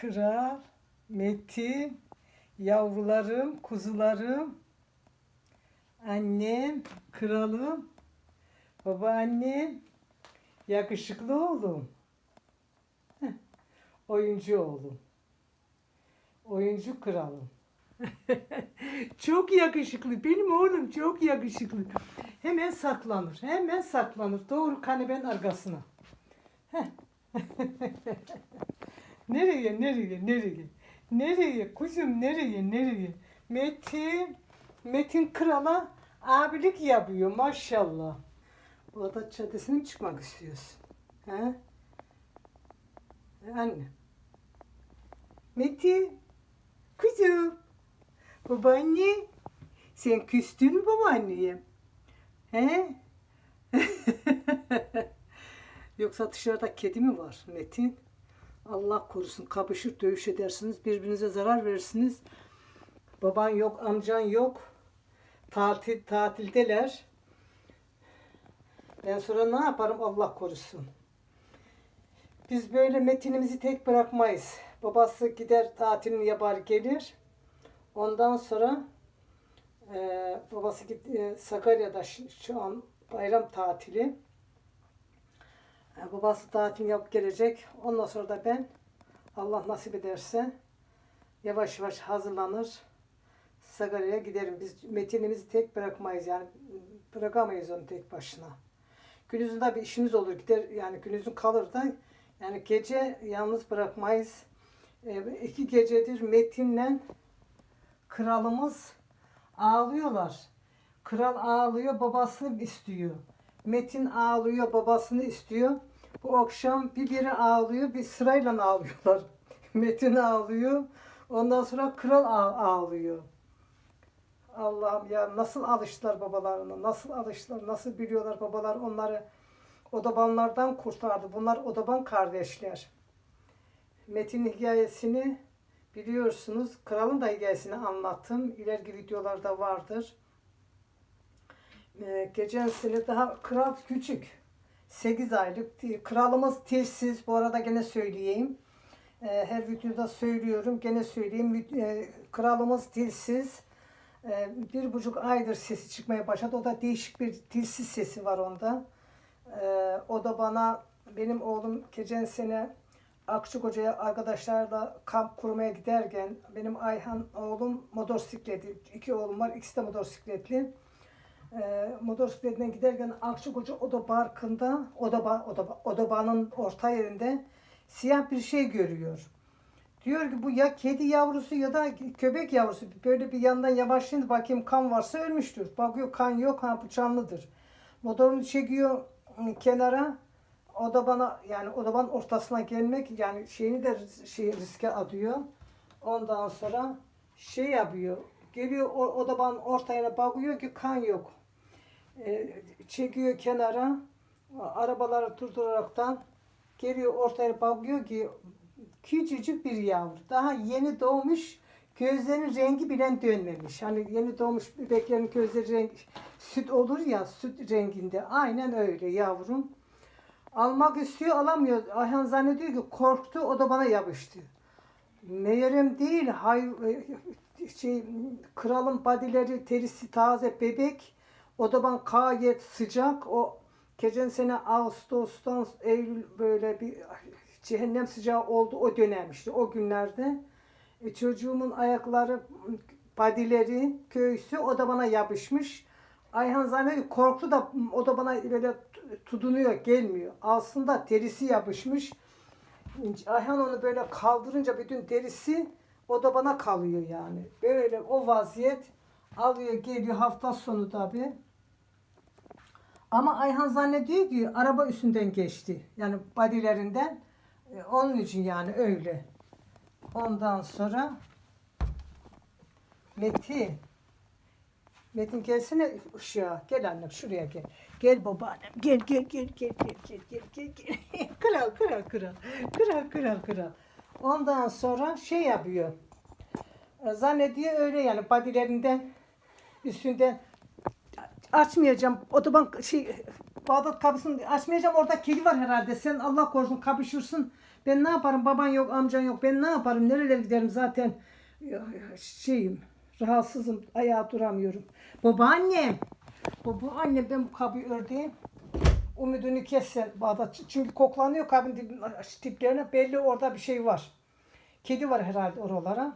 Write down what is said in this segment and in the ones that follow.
Kral, Metin, yavrularım, kuzularım, annem, kralım, babaannem, yakışıklı oğlum, Heh, oyuncu oğlum, oyuncu kralım. çok yakışıklı. Benim oğlum çok yakışıklı. Hemen saklanır. Hemen saklanır. Doğru kanepenin arkasına. Nereye, nereye, nereye? Nereye? Kuzum nereye, nereye? Metin, Metin krala abilik yapıyor maşallah. Bu çatısına mı çıkmak istiyorsun? He? Anne. Metin, kuzum. Babaanne, sen küstün mü babaanneye? He? Yoksa dışarıda kedi mi var Metin? Allah korusun kapışır dövüş edersiniz. Birbirinize zarar verirsiniz. Baban yok, amcan yok. Tatil, tatildeler. Ben sonra ne yaparım Allah korusun. Biz böyle Metin'imizi tek bırakmayız. Babası gider tatilini yapar gelir. Ondan sonra e, babası git, e, Sakarya'da şu, an bayram tatili. E, babası tatil yapıp gelecek. Ondan sonra da ben Allah nasip ederse yavaş yavaş hazırlanır. Sakarya'ya giderim. Biz Metin'imizi tek bırakmayız yani bırakamayız onu tek başına. Gündüzün bir işimiz olur gider yani gündüzün kalır da yani gece yalnız bırakmayız. E, iki gecedir Metin'le kralımız ağlıyorlar. Kral ağlıyor, babasını istiyor. Metin ağlıyor, babasını istiyor. Bu akşam bir biri ağlıyor, bir sırayla ağlıyorlar. Metin ağlıyor, ondan sonra kral ağ- ağlıyor. Allah'ım ya nasıl alıştılar babalarına, nasıl alıştılar, nasıl biliyorlar babalar onları odabanlardan kurtardı. Bunlar odaban kardeşler. Metin hikayesini biliyorsunuz. Kralın da hikayesini anlattım. İleriki videolarda vardır. Ee, geçen sene daha kral küçük. 8 aylık. Kralımız tilsiz. Bu arada gene söyleyeyim. Ee, her videoda söylüyorum. Gene söyleyeyim. E, Kralımız dilsiz. Ee, Bir buçuk aydır sesi çıkmaya başladı. O da değişik bir dilsiz sesi var onda. Ee, O da bana benim oğlum geçen sene Akçakoca'ya arkadaşlarla kamp kurmaya giderken benim Ayhan oğlum motosikletli. iki oğlum var. ikisi de motosikletli. Ee, motosikletinden giderken Akçakoca otoparkında otoba, otoba, otobanın orta yerinde siyah bir şey görüyor. Diyor ki bu ya kedi yavrusu ya da köpek yavrusu. Böyle bir yandan yavaşlayınca bakayım kan varsa ölmüştür. Bakıyor kan yok ha bu canlıdır. Motorunu çekiyor ıı, kenara. O da bana yani odaban ortasına gelmek yani şeyini de şey riske atıyor. Ondan sonra şey yapıyor. Geliyor o odaban ortaya bakıyor ki kan yok. Ee, çekiyor kenara. Arabaları durduraraktan geliyor ortaya bakıyor ki küçücük bir yavru. Daha yeni doğmuş gözlerinin rengi bile dönmemiş. Hani yeni doğmuş bebeklerin gözleri renk süt olur ya süt renginde. Aynen öyle yavrum. Almak istiyor alamıyor. Ayhan zannediyor ki korktu o da bana yapıştı. Meğerim değil hay şey kralın badileri terisi taze bebek. O da bana gayet sıcak. O geçen sene Ağustos'tan Eylül böyle bir cehennem sıcağı oldu o dönem işte o günlerde. E, çocuğumun ayakları badileri köysü o da bana yapışmış. Ayhan zannediyor korktu da o da bana böyle tutunuyor gelmiyor. Aslında derisi yapışmış. Ayhan onu böyle kaldırınca bütün derisi o da bana kalıyor yani. Böyle o vaziyet alıyor geliyor hafta sonu tabi. Ama Ayhan zannediyor ki araba üstünden geçti. Yani badilerinden. E, onun için yani öyle. Ondan sonra Metin Metin gelsene ışığa. Gel annem şuraya gel. Gel babaannem. Gel gel gel gel gel gel gel gel gel. kral kral kral. Kral kral kral. Ondan sonra şey yapıyor. E, Zannediyor öyle yani badilerinden üstünden açmayacağım. Otoban şey Bağdat kapısını açmayacağım. Orada kedi var herhalde. Sen Allah korusun kapışırsın. Ben ne yaparım? Baban yok, amcan yok. Ben ne yaparım? Nerelere giderim zaten? Şeyim, rahatsızım. Ayağa duramıyorum. Babaannem. Babaannem ben bu kabı ördüm. Umudunu kessen Bağdat. Çünkü koklanıyor kabın diplerine. Belli orada bir şey var. Kedi var herhalde oralara.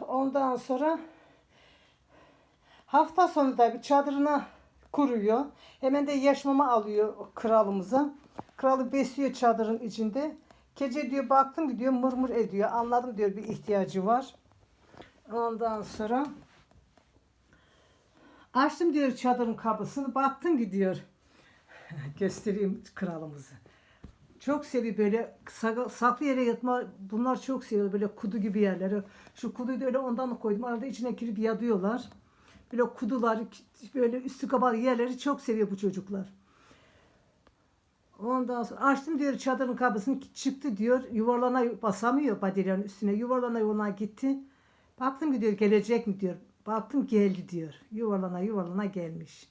Ondan sonra hafta sonu da bir çadırına kuruyor. Hemen de yaşmama alıyor kralımıza. Kralı besliyor çadırın içinde. Gece diyor baktım ki mırmır ediyor. Anladım diyor bir ihtiyacı var. Ondan sonra açtım diyor çadırın kapısını. Baktım ki diyor göstereyim kralımızı. Çok seviyor böyle sa- saklı yere yatma. Bunlar çok seviyor böyle kudu gibi yerleri. Şu kuduyu da öyle ondan koydum. Arada içine girip yatıyorlar. Böyle kudular, böyle üstü kapalı yerleri çok seviyor bu çocuklar. Ondan sonra açtım diyor çadırın kapısını çıktı diyor. Yuvarlana basamıyor badilerin üstüne. Yuvarlana yuvarlana gitti. Baktım ki diyor gelecek mi diyor. Baktım geldi diyor. Yuvarlana yuvarlana gelmiş.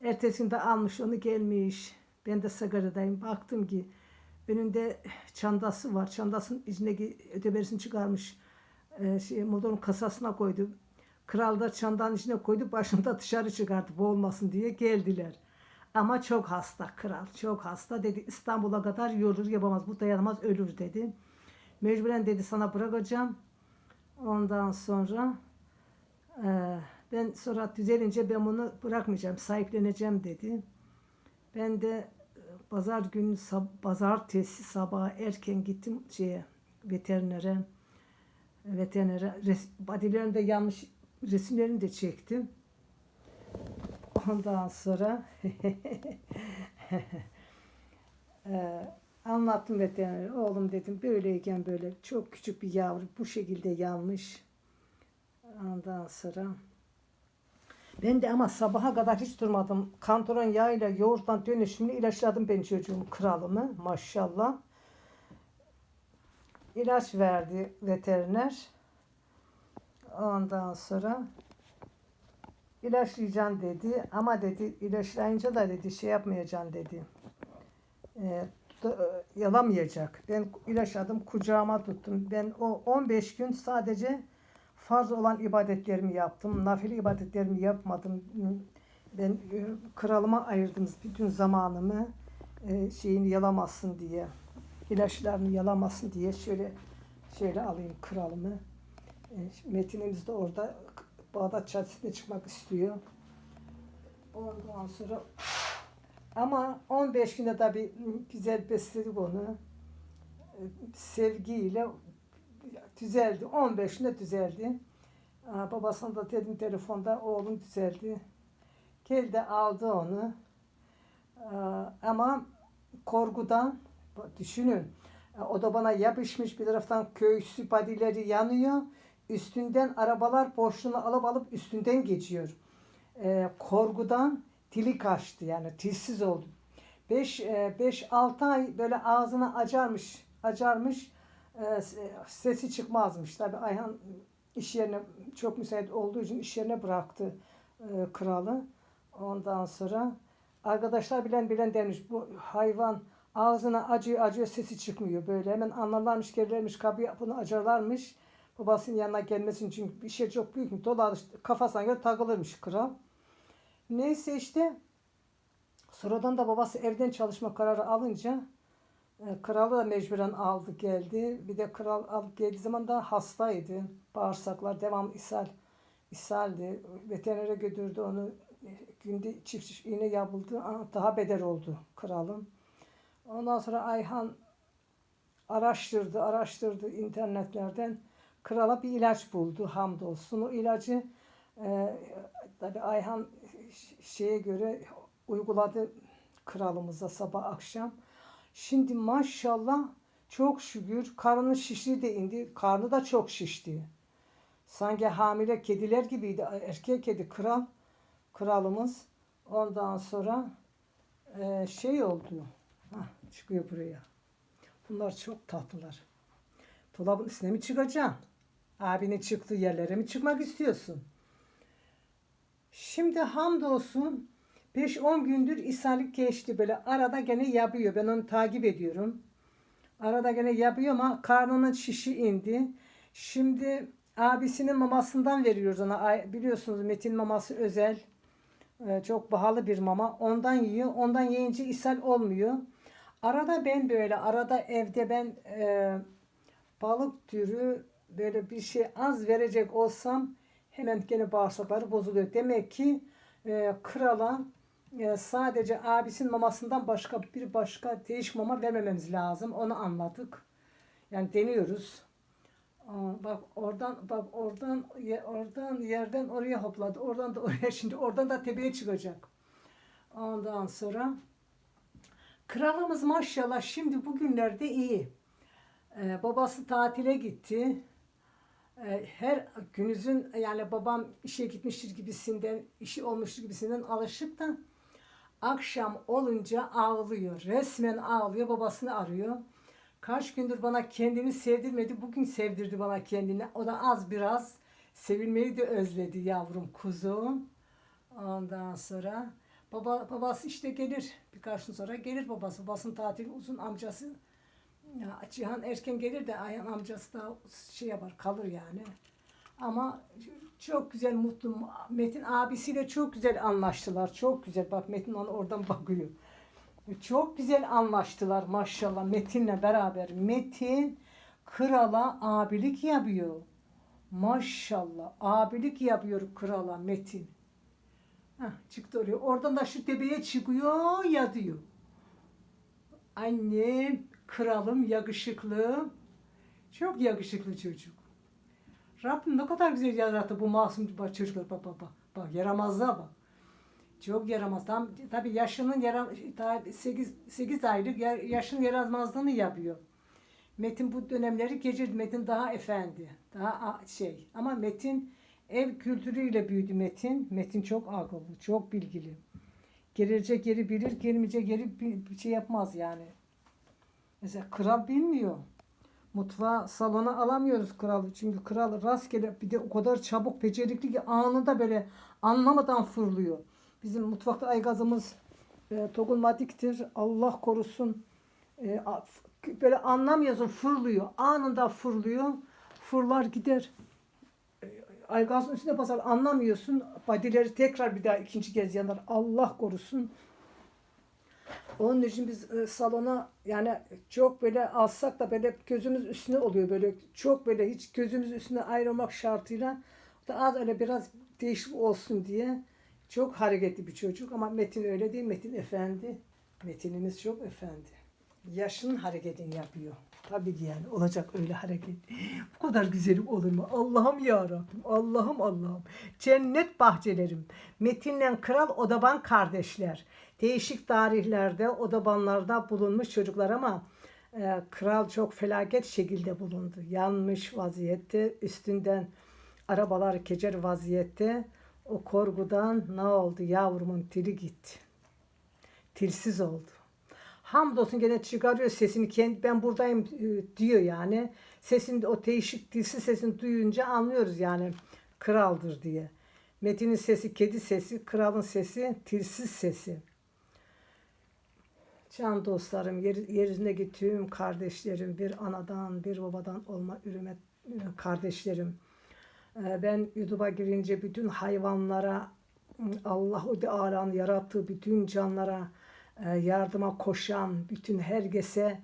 Ertesi gün almış onu gelmiş. Ben de Sakarya'dayım. Baktım ki önünde çandası var. Çandasının içindeki öteberisini çıkarmış. Ee, şey, motorun kasasına koydu. Kral da çandanın içine koydu. Başında dışarı çıkardı boğulmasın diye geldiler. Ama çok hasta kral. Çok hasta dedi. İstanbul'a kadar yolculuk yapamaz. Bu dayanamaz ölür dedi. Mecburen dedi sana bırakacağım. Ondan sonra eee, ben sonra düzelince ben bunu bırakmayacağım. Sahipleneceğim dedi. Ben de e, pazar günü sab- pazartesi sabah erken gittim şeye veterinere. Veterinere res, badilerini de yanlış resimlerini de çektim. Ondan sonra eee, anlattım veterinere. Oğlum dedim böyleyken böyle çok küçük bir yavru bu şekilde yanmış. Ondan sonra ben de ama sabaha kadar hiç durmadım. Kantaron yağıyla yoğurttan dönüşümlü ilaçladım ben çocuğum kralımı maşallah. İlaç verdi veteriner. Ondan sonra ilaçlayacaksın dedi. Ama dedi ilaçlayınca da dedi şey yapmayacaksın dedi. E, tut- e, yalamayacak. Ben ilaçladım kucağıma tuttum. Ben o 15 gün sadece farz olan ibadetlerimi yaptım. Nafile ibadetlerimi yapmadım. Ben e, kralıma ayırdım bütün zamanımı e, şeyini yalamazsın diye. ilaçlarını yalamasın diye şöyle şöyle alayım kralımı. Metinimiz de orada Bağdat Caddesi'ne çıkmak istiyor. Ondan sonra ama 15 günde tabii güzel besledik onu. Sevgiyle düzeldi. 15 günde düzeldi. Babasına da dedim telefonda oğlum düzeldi. Geldi aldı onu. Ama korkudan düşünün. O da bana yapışmış bir taraftan köy badileri yanıyor. Üstünden arabalar boşluğunu alıp alıp üstünden geçiyor. Ee, korkudan dili kaçtı yani dilsiz oldu. 5 5-6 ay böyle ağzını acarmış, acarmış e, se- sesi çıkmazmış. Tabi Ayhan iş yerine çok müsait olduğu için iş yerine bıraktı e, kralı. Ondan sonra arkadaşlar bilen bilen demiş bu hayvan ağzına acıyor acıyor sesi çıkmıyor böyle hemen anlarlarmış gelirlermiş kapıya bunu acarlarmış babasının yanına gelmesin çünkü bir şey çok büyük dolar kafasına göre takılırmış kral. Neyse işte sonradan da babası evden çalışma kararı alınca e, kralı da mecburen aldı geldi. Bir de kral alıp geldiği zaman da hastaydı. Bağırsaklar devam ishal ishaldi. Veterinere götürdü onu. Günde çift çift iğne yapıldı. Daha beter oldu kralın. Ondan sonra Ayhan araştırdı, araştırdı internetlerden. Krala bir ilaç buldu hamdolsun. O ilacı e, tabi Ayhan şeye göre uyguladı kralımıza sabah akşam. Şimdi maşallah çok şükür karnının şişliği de indi. Karnı da çok şişti. Sanki hamile kediler gibiydi. Erkek kedi kral. Kralımız. Ondan sonra e, şey oldu. Hah, çıkıyor buraya. Bunlar çok tatlılar. Dolabın üstüne mi çıkacaksın? Abinin çıktığı yerlere mi çıkmak istiyorsun? Şimdi hamdolsun 5-10 gündür ishalik geçti böyle. Arada gene yapıyor. Ben onu takip ediyorum. Arada gene yapıyor ama karnının şişi indi. Şimdi abisinin mamasından veriyoruz ona. Biliyorsunuz Metin maması özel. Ee, çok pahalı bir mama. Ondan yiyor. Ondan yiyince ishal olmuyor. Arada ben böyle arada evde ben e, balık türü böyle bir şey az verecek olsam hemen gene bağırsakları bozuluyor. Demek ki e, krala e, sadece abisinin mamasından başka bir başka değişik mama vermememiz lazım. Onu anladık. Yani deniyoruz. Aa, bak oradan bak oradan ye- oradan yerden oraya hopladı. Oradan da oraya şimdi oradan da tepeye çıkacak. Ondan sonra kralımız maşallah şimdi bugünlerde iyi. Ee, babası tatile gitti. Ee, her günüzün yani babam işe gitmiştir gibisinden, işi olmuştur gibisinden alışıp da akşam olunca ağlıyor. Resmen ağlıyor, babasını arıyor. Kaç gündür bana kendini sevdirmedi, bugün sevdirdi bana kendini. O da az biraz sevilmeyi de özledi yavrum kuzum. Ondan sonra baba babası işte gelir birkaç gün sonra gelir babası. Babasının tatili uzun amcası ya Cihan erken gelir de Ayhan amcası da şey yapar kalır yani. Ama çok güzel mutlu. Metin abisiyle çok güzel anlaştılar. Çok güzel. Bak Metin ona oradan bakıyor. Çok güzel anlaştılar maşallah Metin'le beraber. Metin krala abilik yapıyor. Maşallah abilik yapıyor krala Metin. Heh, çıktı oraya. Oradan da şu tepeye çıkıyor ya diyor. Annem, kralım, yakışıklı. Çok yakışıklı çocuk. Rabbim ne kadar güzel yarattı bu masum çocuklar. Bak bak bak. Bak yaramazlığa bak. Çok yaramaz. Tam tabii yaşının daha 8 8 aylık ya- yaşın yaramazlığını yapıyor. Metin bu dönemleri geçirdi. Metin daha efendi. Daha şey. Ama Metin ev kültürüyle büyüdü Metin. Metin çok akıllı, çok bilgili. Gelecek geri bilir, gelmeyecek geri bir şey yapmaz yani. Mesela kral bilmiyor. Mutfağa, salona alamıyoruz kralı. Çünkü kral rastgele bir de o kadar çabuk, becerikli ki anında böyle anlamadan fırlıyor. Bizim mutfakta aygazımız e, dokunmatiktir. Allah korusun. E, böyle anlamıyorsun fırlıyor. Anında fırlıyor. Fırlar gider. E, Aygazın üstüne basar anlamıyorsun. Badileri tekrar bir daha ikinci kez yanar. Allah korusun. Onun için biz e, salona yani çok böyle alsak da böyle gözümüz üstüne oluyor böyle. Çok böyle hiç gözümüz üstüne ayrılmak şartıyla da az öyle biraz değişik olsun diye çok hareketli bir çocuk. Ama Metin öyle değil. Metin efendi. Metinimiz çok efendi. Yaşının hareketini yapıyor. Tabii ki yani olacak öyle hareket. Bu kadar güzelim olur mu? Allah'ım ya Rabbim. Allah'ım Allah'ım. Cennet bahçelerim. Metinle Kral Odaban kardeşler değişik tarihlerde odabanlarda bulunmuş çocuklar ama e, kral çok felaket şekilde bulundu. Yanmış vaziyette üstünden arabalar geçer vaziyette o korkudan ne oldu yavrumun dili gitti. Tilsiz oldu. Hamdolsun gene çıkarıyor sesini kendi ben buradayım e, diyor yani. Sesini o değişik dilsiz sesini duyunca anlıyoruz yani kraldır diye. Metin'in sesi kedi sesi, kralın sesi tilsiz sesi. Can dostlarım, yer, yeryüzündeki tüm kardeşlerim, bir anadan, bir babadan olma ürüme e, kardeşlerim. E, Ben YouTube'a girince bütün hayvanlara, Allahu Teala'nın yarattığı bütün canlara e, yardıma koşan bütün herkese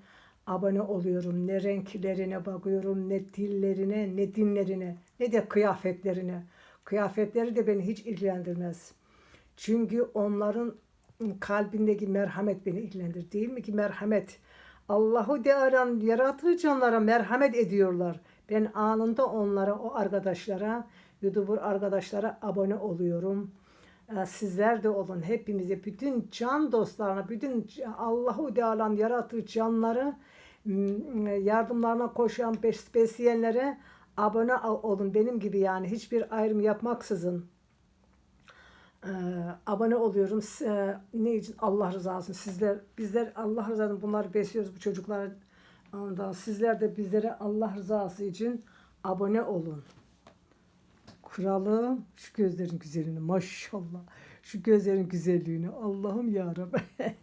abone oluyorum. Ne renklerine bakıyorum, ne dillerine, ne dinlerine, ne de kıyafetlerine. Kıyafetleri de beni hiç ilgilendirmez. Çünkü onların kalbindeki merhamet beni ilgilendirir. Değil mi ki merhamet? Allahu Teala'nın yarattığı canlara merhamet ediyorlar. Ben anında onlara, o arkadaşlara, YouTuber arkadaşlara abone oluyorum. Ee, Sizler de olun. Hepimize, bütün can dostlarına, bütün Allahu Teala'nın yarattığı canları m, yardımlarına koşan bes- besleyenlere abone ol- olun. Benim gibi yani hiçbir ayrım yapmaksızın. Ee, abone oluyorum. E, ne için? Allah rızası. Sizler, bizler Allah rızası bunları besliyoruz bu çocuklara. Ondan sizler de bizlere Allah rızası için abone olun. Kralım şu gözlerin güzelliğini maşallah. Şu gözlerin güzelliğini Allah'ım ya Rabbi.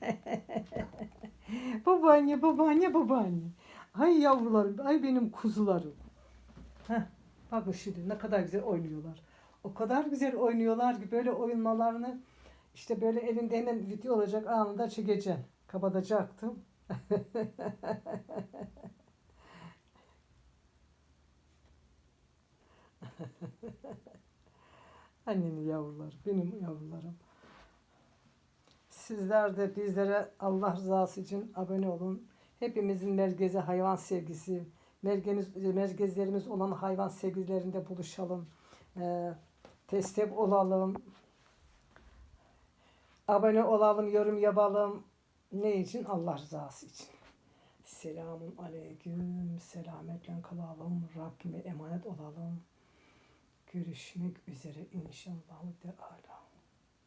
babaanne babaanne babaanne. Ay yavrularım, ay benim kuzularım. Heh, bakın şimdi ne kadar güzel oynuyorlar. O kadar güzel oynuyorlar ki böyle oyunmalarını işte böyle elinde hemen video olacak anında çekeceğim. Kapatacaktım. Annemin yavruları, benim yavrularım. Sizler de bizlere Allah rızası için abone olun. Hepimizin merkezi hayvan sevgisi, merkez, merkezlerimiz olan hayvan sevgilerinde buluşalım. Ee, destek olalım. Abone olalım, yorum yapalım. Ne için? Allah rızası için. Selamun aleyküm. Selametle kalalım. Rabbime emanet olalım. Görüşmek üzere inşallah.